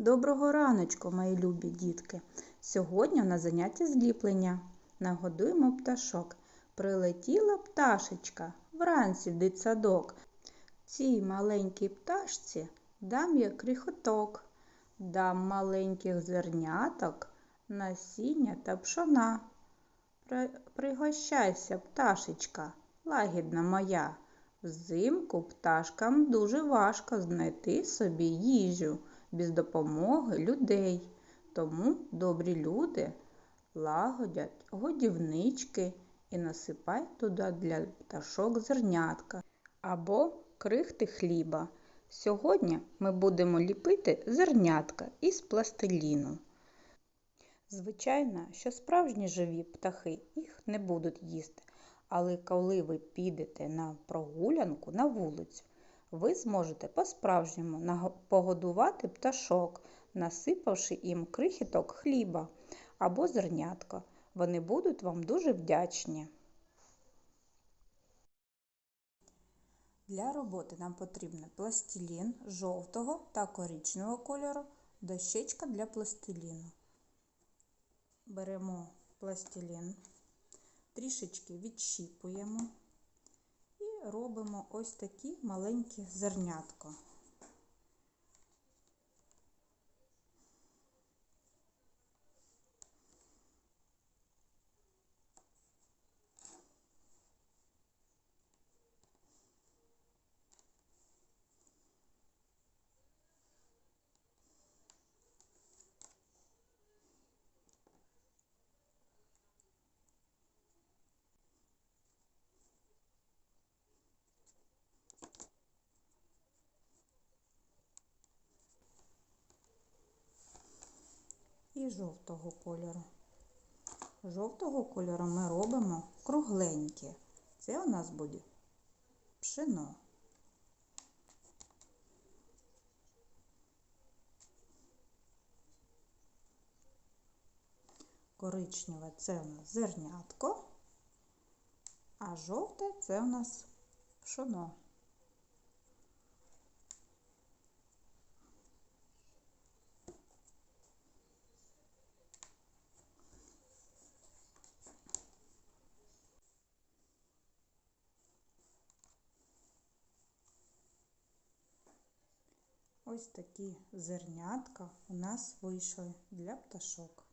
Доброго раночку, мої любі дітки! Сьогодні на заняття зліплення. Нагодуємо пташок. Прилетіла пташечка вранці в дитсадок. Цій маленькій пташці дам я крихоток, дам маленьких зерняток, насіння та пшона. Пригощайся, пташечка, лагідна моя. Взимку пташкам дуже важко знайти собі їжу без допомоги людей. Тому добрі люди лагодять годівнички і насипають туди для пташок зернятка або крихти хліба. Сьогодні ми будемо ліпити зернятка із пластиліну. Звичайно, що справжні живі птахи їх не будуть їсти, але коли ви підете на прогулянку на вулицю, ви зможете по-справжньому погодувати пташок, насипавши їм крихіток хліба або зернятка. Вони будуть вам дуже вдячні. Для роботи нам потрібен пластилін жовтого та коричневого кольору, дощечка для пластиліну. Беремо пластилін, трішечки відщіпуємо робимо ось такі маленькі зернятка. І жовтого кольору. Жовтого кольору ми робимо кругленькі. Це у нас буде пшено. Коричневе це у нас зернятко, а жовте це у нас пшоно. Ось такі зернятка у нас вийшли для пташок.